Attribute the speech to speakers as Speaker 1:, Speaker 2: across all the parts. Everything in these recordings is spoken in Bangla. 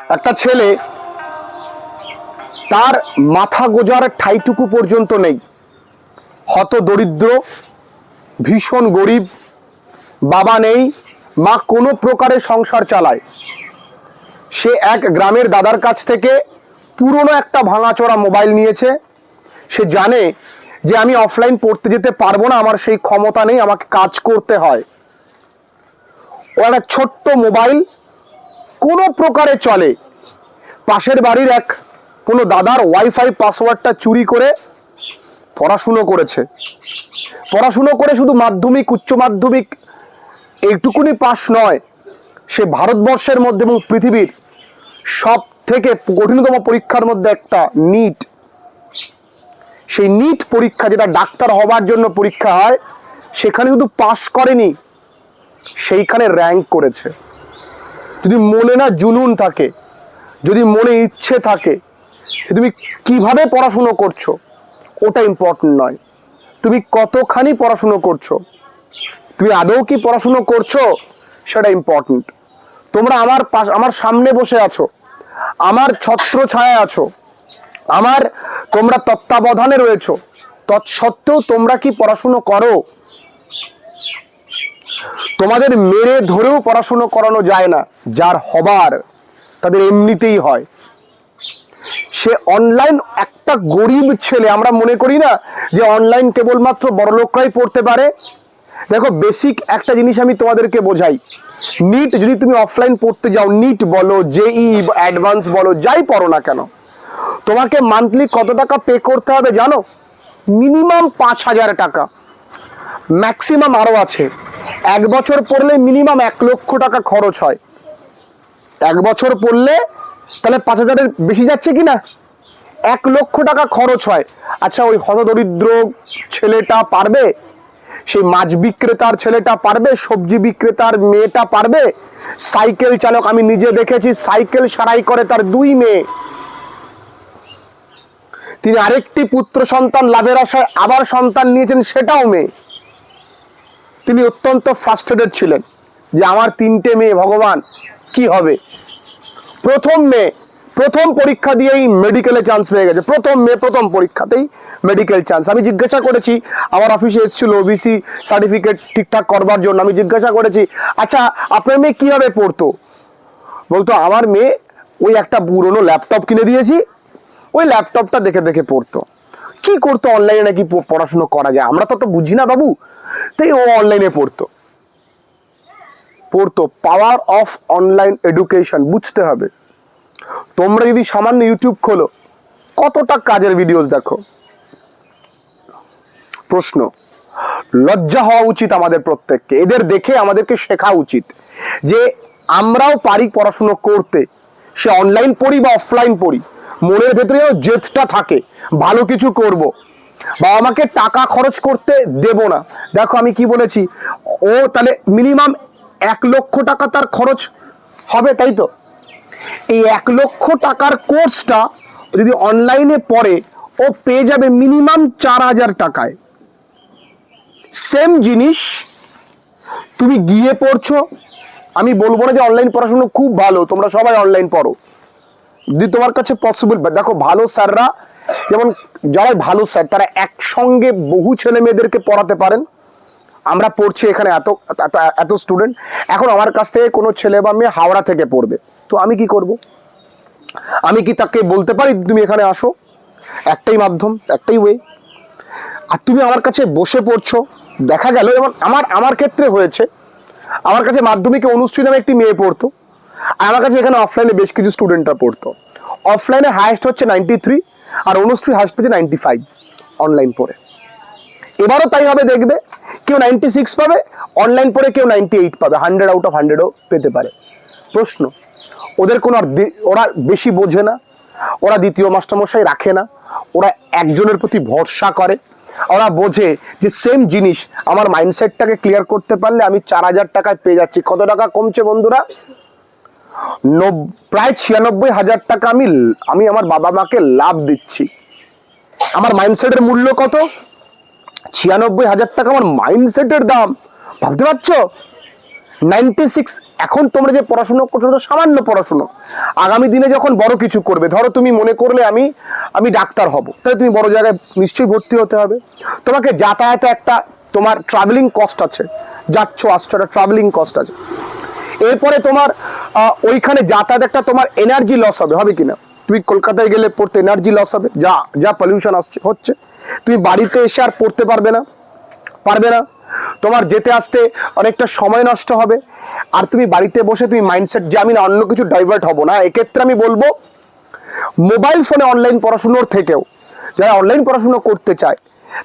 Speaker 1: একটা ছেলে তার মাথা গোজার ঠাইটুকু পর্যন্ত নেই। হত দরিদ্র, ভীষণ গরিব, বাবা নেই, মা কোনো প্রকারে সংসার চালায়। সে এক গ্রামের দাদার কাছ থেকে পুরনো একটা ভাঙাচোরা মোবাইল নিয়েছে। সে জানে যে আমি অফলাইন পড়তে যেতে পারব না, আমার সেই ক্ষমতা নেই, আমাকে কাজ করতে হয়। ও একটা ছোট্ট মোবাইল কোনো প্রকারে চলে। পাশের বাড়ির এক কোনো দাদার ওয়াইফাই পাসওয়ার্ডটা চুরি করে পড়াশুনো করেছে। পড়াশুনো করে শুধু মাধ্যমিক, উচ্চ মাধ্যমিক এইটুকুনি পাস নয়, সে ভারতবর্ষের মধ্যে এবং পৃথিবীর সব থেকে কঠিনতম পরীক্ষার মধ্যে একটা নিট সেই নিট পরীক্ষা যেটা ডাক্তার হবার জন্য পরীক্ষা হয়, সেখানে শুধু পাস করেনি, সেইখানে র্যাঙ্ক করেছে। যদি মনে না জুনুন থাকে যদি মনে ইচ্ছে থাকে তুমি কীভাবে পড়াশুনো করছ, ওটা ইম্পর্টেন্ট নয়। তুমি কতখানি পড়াশুনো করছ, তুমি আদৌ কি পড়াশুনো করছ, সেটা ইম্পর্টেন্ট তোমরা আমার পাশ, আমার সামনে বসে আছো, আমার ছত্র ছায়া আছো, আমার তোমরা তত্ত্বাবধানে রয়েছো, তৎসত্ত্বেও তোমরা কি পড়াশুনো করো? তোমাদের মেরে ধরেও পড়াশুনো করানো যায় না, যার হবার তাদের এমনিতেই হয়। সে অনলাইন একটা গরিব ছেলে, আমরা মনে করি না যে অনলাইন কেবলমাত্র বড়লোকরাই পড়তে পারে? দেখো বেসিক একটা জিনিস আমি তোমাদেরকে বোঝাই। নিট যদি তুমি অফলাইন পড়তে যাও নিট বলো জেই অ্যাডভান্স বলো, যাই পড়ো না কেন, তোমাকে মান্থলি কত টাকা পে করতে হবে জানো? মিনিমাম পাঁচ হাজার টাকা। ম্যাক্সিমাম আরও আছে। এক বছর পড়লে মিনিমাম এক লক্ষ টাকা খরচ হয়। এক বছর পড়লে তাহলে পাঁচ হাজারের বেশি যাচ্ছে কি না? এক লক্ষ টাকা খরচ হয়। আচ্ছা ওই হতদরিদ্র ছেলেটা পারবে? সেই মাছ বিক্রেতার ছেলেটা পারবে? সবজি বিক্রেতার মেয়েটা পারবে? সাইকেল চালক, আমি নিজে দেখেছি, সাইকেল সারাই করে তার দুই মেয়ে। তিনি আরেকটি পুত্র সন্তান, লাভের আশায় আবার সন্তান নিয়েছেন, সেটাও মেয়ে। তিনি অত্যন্ত ফ্রাস্ট্রেটেড ছিলেন যে আমার তিনটে মেয়ে, ভগবান, কি হবে? প্রথম মেয়ে, প্রথম পরীক্ষা দিয়েই মেডিকেলে চান্স পেয়ে গেছে। প্রথম মেয়ে, প্রথম পরীক্ষাতেই মেডিকেল চান্স আমি জিজ্ঞাসা করেছি, আমার অফিসে এসেছিল ওবিসি সার্টিফিকেট ঠিকঠাক করবার জন্য। আমি জিজ্ঞাসা করেছি আচ্ছা আপনার মেয়ে কীভাবে পড়তো? বলতো, আমার মেয়ে ওই একটা পুরনো ল্যাপটপ কিনে দিয়েছি। ওই ল্যাপটপটা দেখে দেখে পড়তো। কি করতো অনলাইনে নাকি পড়াশুনো করা যায়? আমরা তো তো বুঝি না বাবু। তাই ও অনলাইনে পড়তো। পড়তো। পাওয়ার অফ অনলাইন এডুকেশন বুঝতে হবে। তোমরা যদি সামান্য ইউটিউব খোলো, কতটা কাজের ভিডিওস দেখো? প্রশ্ন, লজ্জা হওয়া উচিত আমাদের প্রত্যেককে। এদের দেখে আমাদেরকে শেখা উচিত যে আমরাও পারি পড়াশুনো করতে। সে অনলাইন পড়ি বা অফলাইন পড়ি। মনের ভেতরে যেন জেদটা থাকে, ভালো কিছু করব। বাবা মাকে টাকা খরচ করতে দেব না। দেখো আমি কি বলেছি, ও তাহলে মিনিমাম এক লক্ষ টাকা তার খরচ হবে, তাই তো? এই এক লক্ষ টাকার কোর্সটা যদি অনলাইনে পড়ে, ও পেয়ে যাবে মিনিমাম চার হাজার টাকায়। সেম জিনিস, তুমি গিয়ে পড়ছো। আমি বলব না যে অনলাইন পড়াশুনো খুব ভালো, তোমরা সবাই অনলাইন পড়ো। যদি তোমার কাছে পসিবল দেখো ভালো স্যাররা, যেমন যারা ভালো স্যার, তারা একসঙ্গে বহু ছেলে মেয়েদেরকে পড়াতে পারেন। আমরা পড়ছি এখানে এত এত স্টুডেন্ট এখন আমার কাছ থেকে কোনো ছেলে বা মেয়ে হাওড়া থেকে পড়বে। তো আমি কি করব? আমি কি তাকে বলতে পারি, তুমি এখানে আসো? একটাই মাধ্যম, একটাই ওয়ে আর তুমি আমার কাছে বসে পড়ছো, দেখা গেল যেমন আমার আমার ক্ষেত্রে হয়েছে। আমার কাছে মাধ্যমিকে অনুশ্রী নামে একটি মেয়ে পড়তো। আমার কাছে এখানে অফলাইনে বেশ কিছু স্টুডেন্টরা পড়তো। অফলাইনে হায়েস্ট হচ্ছে নাইনটি থ্রি আর অনুশ্রী হায়েস্ট পেয়েছে নাইনটি ফাইভ অনলাইন পড়ে। এবারও তাই হবে দেখবে, কেউ নাইনটি সিক্স পাবে অনলাইন পড়ে কেউ নাইনটি এইট পাবে হান্ড্রেড আউট অফ হান্ড্রেডও পেতে পারে। প্রশ্ন, ওদের কোনো আর ওরা বেশি বোঝে না, ওরা দ্বিতীয় মাস্টারমশাই রাখে না, ওরা একজনের প্রতি ভরসা করে, ওরা বোঝে যে সেম জিনিস, আমার মাইন্ডসেটটাকে ক্লিয়ার করতে পারলে আমি চার হাজার টাকায় পেয়ে যাচ্ছি। কত টাকা কমছে বন্ধুরা? প্রায় ছিয়ানব্বই হাজার টাকা আমি আমি আমার বাবা মাকে লাভ দিচ্ছি। আমার মাইন্ডসেটের মূল্য কত? ছিয়ানব্বই হাজার টাকা আমার মাইন্ডসেটের দাম। ভাবতে পারছ? নাইনটি সিক্স এখন তোমরা যে পড়াশুনো করছ তো সামান্য পড়াশুনো। আগামী দিনে যখন বড় কিছু করবে, ধরো তুমি মনে করলে আমি আমি ডাক্তার হব। তাহলে তুমি বড় জায়গায় নিশ্চয়ই ভর্তি হতে হবে। তোমাকে যাতায়াতে একটা তোমার ট্রাভেলিং কস্ট আছে। যাচ্ছ, আসছো, একটা ট্রাভেলিং কস্ট আছে। এরপরে তোমার ওইখানে যাতায়াত একটা তোমার এনার্জি লস হবে হবে কিনা? তুমি কলকাতায় গেলে পড়তে এনার্জি লস হবে, যা যা পলিউশন আসছে, হচ্ছে। তুমি বাড়িতে এসে আর পড়তে পারবে না পারবে না। তোমার যেতে আসতে অনেকটা সময় নষ্ট হবে। আর তুমি বাড়িতে বসে তুমি মাইন্ডসেট যে আমি না অন্য কিছু ডাইভার্ট হব না, এক্ষেত্রে আমি বলব মোবাইল ফোনে অনলাইন পড়াশুনোর থেকেও, যারা অনলাইন পড়াশুনো করতে চায়,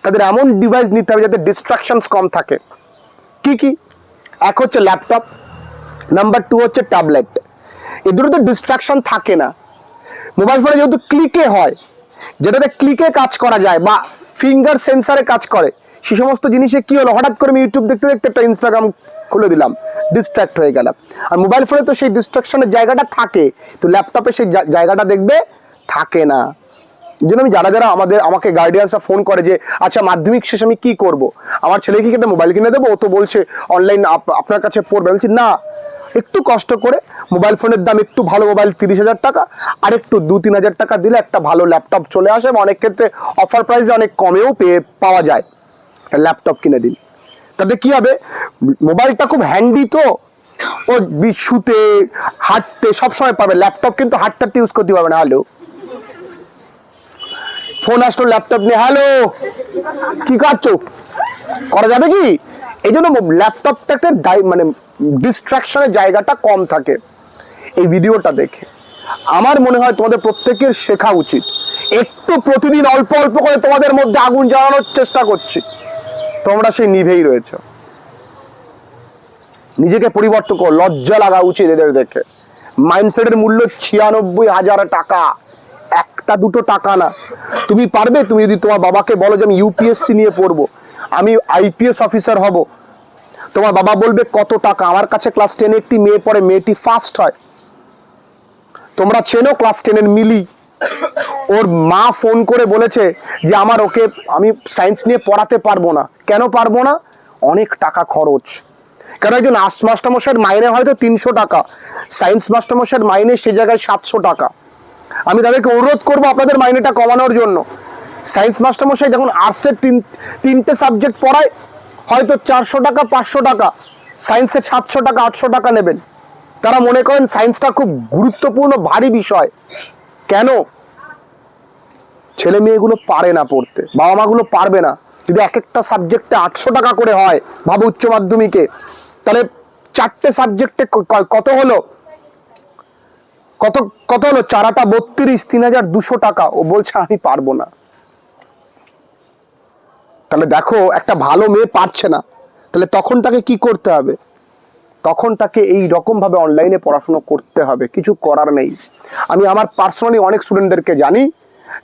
Speaker 1: তাদের এমন ডিভাইস নিতে হবে যাতে ডিস্ট্রাকশনস কম থাকে। কি কি? এক হচ্ছে ল্যাপটপ নাম্বার টু হচ্ছে ট্যাবলেট এ দুটো তো ডিস্ট্রাকশন থাকে না। মোবাইল ফোনে যেহেতু ক্লিকে হয়, যেটাতে ক্লিকে কাজ করা যায় বা ফিঙ্গার সেন্সারে কাজ করে, সে সমস্ত জিনিসে কী হলো? হঠাৎ করে আমি ইউটিউব দেখতে দেখতে একটা ইনস্টাগ্রাম খুলে দিলাম ডিস্ট্র্যাক্ট হয়ে গেলাম। আর মোবাইল ফোনে তো সেই ডিস্ট্রাকশনের জায়গাটা থাকে, তো ল্যাপটপে সেই জায়গাটা দেখবে, থাকে না। জন্য আমি যারা যারা আমাদের, আমাকে গার্ডিয়ানসরা ফোন করে যে আচ্ছা মাধ্যমিক শেষে আমি কি করব? আমার ছেলেকে কি একটা মোবাইল কিনে দেবো? ও তো বলছে অনলাইন আপনার কাছে পড়বে। বলছি, না একটু কষ্ট করে মোবাইল ফোনের দাম একটু ভালো মোবাইল তিরিশ হাজার টাকা, আর একটু দু, তিন হাজার টাকা দিলে একটা ভালো ল্যাপটপ চলে আসে এবং অনেক ক্ষেত্রে অফার প্রাইসে অনেক কমেও পেয়ে, পাওয়া যায়। ল্যাপটপ কিনে দিন। তাতে কি হবে? মোবাইলটা খুব হ্যান্ডি তো। ও শুতে, হাঁটতে, সবসময় পাবে ল্যাপটপ কিন্তু হাঁটতে হাঁটতে ইউজ করতে পারবে না। হ্যালো ফোন আসলো ল্যাপটপ নিয়ে। হ্যালো কি করছ করা যাবে কি? এই জন্য ল্যাপটপটাতে মানে ডিস্ট্রাকশনের জায়গাটা কম থাকে। এই ভিডিওটা দেখে। আমার মনে হয় তোমাদের প্রত্যেকের শেখা উচিত। একটু প্রতিদিন অল্প অল্প করে তোমাদের মধ্যে আগুন জ্বালানোর চেষ্টা করছি। তোমরা সেই নিভেই রয়েছে। নিজেকে পরিবর্তন কর। লজ্জা লাগা উচিত এদের দেখে। মাইন্ডসেটের মূল্য ছিয়ানব্বই হাজার টাকা। একটা দুটো টাকা না। তুমি পারবে? তুমি যদি তোমার বাবাকে বলো যে আমি ইউপিএসসি নিয়ে পড়ব। আমি আইপিএস অফিসার হব। তোমার বাবা বলবে, কত টাকা? আমার কাছে ক্লাস টেনে একটি মেয়ে পড়ে, মেয়েটি ফার্স্ট হয়। তোমরা চেনো ক্লাস টেনের মিলি? ওর মা ফোন করে বলেছে যে, আমার ওকে আমি সায়েন্স নিয়ে পড়াতে পারব না। কেন পারব না? অনেক টাকা খরচ। কারণ একজন আর্টস মাস্টারমশাইয়ের মাইনে হয়তো তিনশো টাকা সায়েন্স মাস্টারমশাইয়ের মাইনে সে জায়গায় সাতশো টাকা। আমি তাদেরকে অনুরোধ করব আপনাদের মাইনেটা কমানোর জন্য। সায়েন্স মাস্টারমশাই যখন আর্টসের তিন, তিনটে সাবজেক্ট পড়ায়, হয়তো চারশো টাকা, পাঁচশো টাকা, সায়েন্সে সাতশো টাকা, আটশো টাকা নেবেন। তারা মনে করেন সায়েন্সটা খুব গুরুত্বপূর্ণ, ভারী বিষয়। কেন? ছেলে মেয়েগুলো পারে না পড়তে, বাবা মাগুলো পারবে না। যদি এক একটা সাবজেক্টে আটশো টাকা করে হয়, ভাবো উচ্চ মাধ্যমিকে, তাহলে চারটে সাবজেক্টে কত হলো? কত কত হলো? চারাটা বত্রিশ, তিন হাজার দুশো টাকা। ও বলছে, আমি পারব না। তাহলে দেখো, একটা ভালো মেয়ে পারছে না। তাহলে তখন তাকে কি করতে হবে? তখন তাকে এই রকম ভাবে অনলাইনে পড়াশোনা করতে হবে, কিছু করার নেই। আমি আমার পার্সোনালি অনেক স্টুডেন্টদেরকে জানি,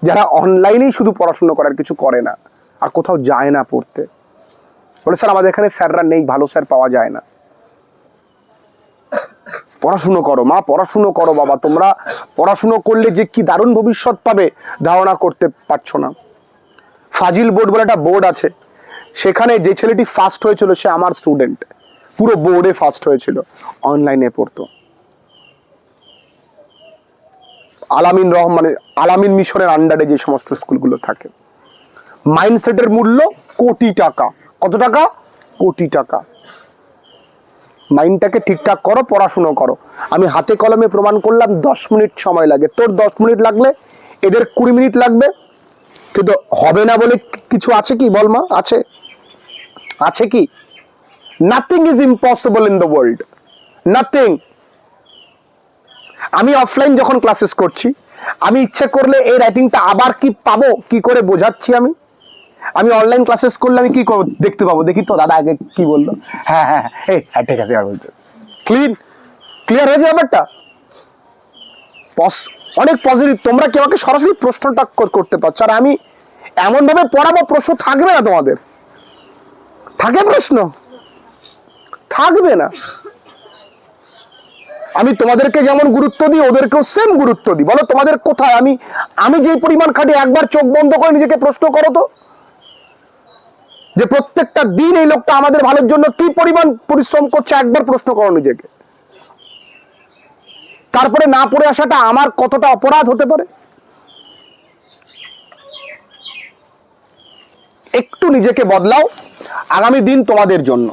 Speaker 1: যারা অনলাইনেই শুধু পড়াশুনো করার কিছু করে না, আর কোথাও যায় না পড়তে। বলে, স্যার, আমাদের এখানে স্যাররা নেই, ভালো স্যার পাওয়া যায় না। পড়াশুনো করো, মা, পড়াশুনো করো বাবা, তোমরা পড়াশুনো করলে যে কি দারুণ ভবিষ্যৎ পাবে, ধারণা করতে পারছ না। ফাজিল বোর্ড বলে একটা বোর্ড আছে। সেখানে যে ছেলেটি ফার্স্ট হয়েছিল, সে আমার স্টুডেন্ট পুরো বোর্ডে ফার্স্ট হয়েছিল অনলাইনে পড়তো। আলামিন রহমান মানে আলামিন মিশনের আন্ডারে যে সমস্ত স্কুলগুলো থাকে। মাইন্ডসেটের মূল্য কোটি টাকা। কত টাকা? কোটি টাকা। মাইন্ডটাকে ঠিকঠাক করো, পড়াশুনো করো। আমি হাতে কলমে প্রমাণ করলাম, দশ মিনিট সময় লাগে। তোর দশ মিনিট লাগলে, এদের কুড়ি মিনিট লাগবে কিন্তু হবে না বলে কিছু আছে কি? বল মা আছে। আছে কি? Nothing is impossible in the world nothing আমি অফলাইন যখন ক্লাসেস করছি আমি ইচ্ছে করলে এই রাইটিংটা আবার কি পাবো কি করে বোঝাচ্ছি আমি? আমি অনলাইন ক্লাসেস করলে আমি কি দেখতে পাবো? দেখি তো দাদা আগে কি বলল? হ্যাঁ হ্যাঁ হ্যাঁ, হ্যাঁ ঠিক আছে আর ক্লিন ক্লিয়ার হয়েছে ব্যাপারটা? অনেক পজিটিভ তোমরা কেউ আমাকে সরাসরি প্রশ্নটা কর- করতে পারছ। আর আমি এমনভাবে পড়াবো, প্রশ্ন থাকবে না তোমাদের? থাকে প্রশ্ন? থাকবে না। আমি তোমাদেরকে যেমন গুরুত্ব দিই, ওদেরকেও সেম গুরুত্ব দিই। বলো, তোমাদের কোথায়? আমি আমি যে পরিমাণ খাটি একবার চোখ বন্ধ করে নিজেকে প্রশ্ন করো তো। যে প্রত্যেকটা দিন এই লোকটা আমাদের ভালোর জন্য কি পরিমাণ পরিশ্রম করছে, একবার প্রশ্ন করো নিজেকে। তারপরে না পড়ে আসাটা আমার কতটা অপরাধ হতে পারে? একটু নিজেকে বদলাও, আগামী দিন তোমাদের জন্য।